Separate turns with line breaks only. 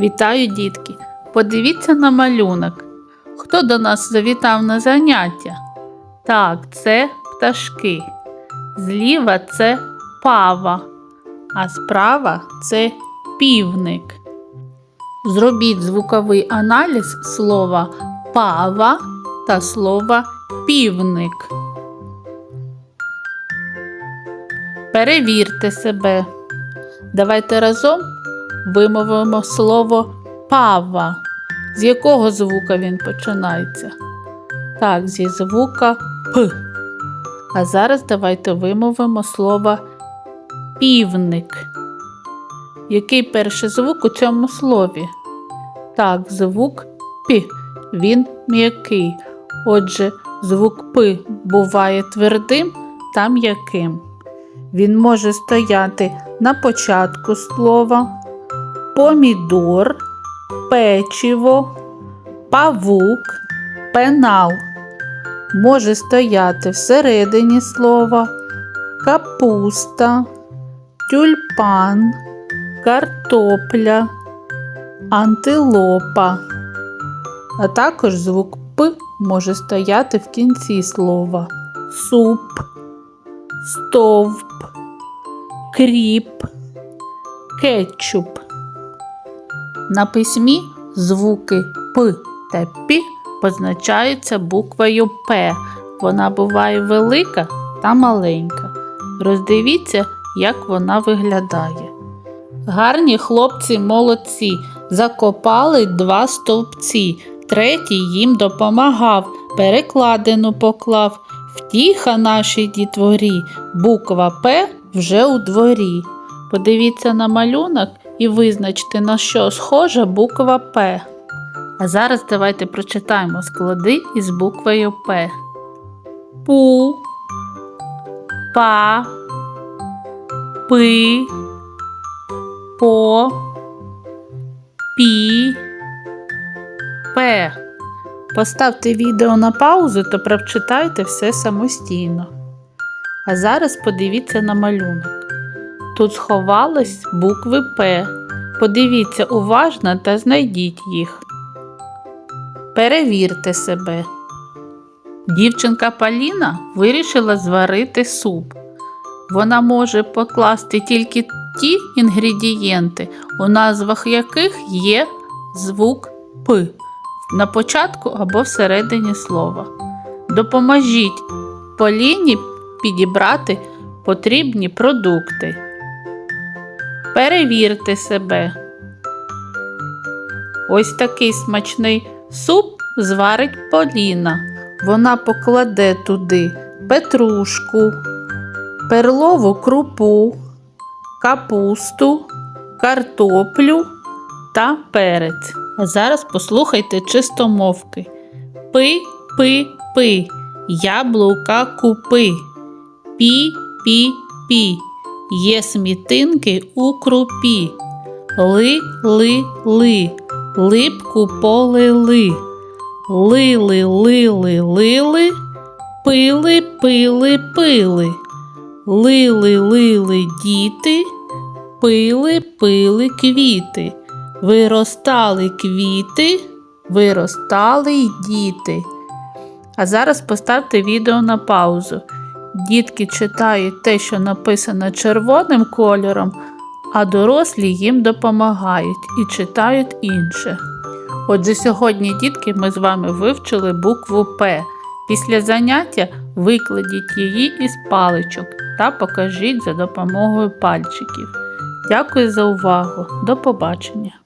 Вітаю, дітки! Подивіться на малюнок. Хто до нас завітав на заняття? Так, це пташки. Зліва це пава, а справа це півник. Зробіть звуковий аналіз слова пава та слова півник. Перевірте себе. Давайте разом вимовимо слово пава. З якого звука він починається? Так, зі звука П. А зараз давайте вимовимо слово півник. Який перший звук у цьому слові? Так, звук П. Він м'який. Отже, звук П буває твердим та м'яким. Він може стояти на початку слова, помідор, печиво, павук, пенал. Може стояти всередині слова, капуста, тюльпан, картопля, антилопа. А також звук П може стояти в кінці слова суп, стовп, кріп, кетчуп. На письмі звуки П та П позначаються буквою П. Вона буває велика та маленька. Роздивіться, як вона виглядає. Гарні хлопці молодці, закопали два стовпці, третій їм допомагав, перекладину поклав. Втіха нашій дітворі, буква П вже у дворі. Подивіться на малюнок і визначте, на що схожа буква П. А зараз давайте прочитаємо склади із буквою П. Пу, па, пи, по, пі, пе. Поставте відео на паузу та прочитайте все самостійно. А зараз подивіться на малюнок. Тут сховались букви П. Подивіться уважно та знайдіть їх. Перевірте себе. Дівчинка Поліна вирішила зварити суп. Вона може покласти тільки ті інгредієнти, у назвах яких є звук П на початку або всередині слова. Допоможіть Поліні підібрати потрібні продукти. Перевірте себе. Ось такий смачний суп зварить Поліна. Вона покладе туди петрушку, перлову крупу, капусту, картоплю та перець. А зараз послухайте чистомовки. Пи, пи, пи, яблука купи. Пі, пі, пі, є смітинки у крупі. Ли, ли, ли, липку полили. Лили, лили, лили, пили, пили, пили. Лили, лили діти, пили, пили квіти. Виростали квіти, виростали й діти. А зараз поставте відео на паузу. Дітки читають те, що написано червоним кольором, а дорослі їм допомагають і читають інше. Отже, сьогодні, дітки, ми з вами вивчили букву П. Після заняття викладіть її із паличок та покажіть за допомогою пальчиків. Дякую за увагу. До побачення!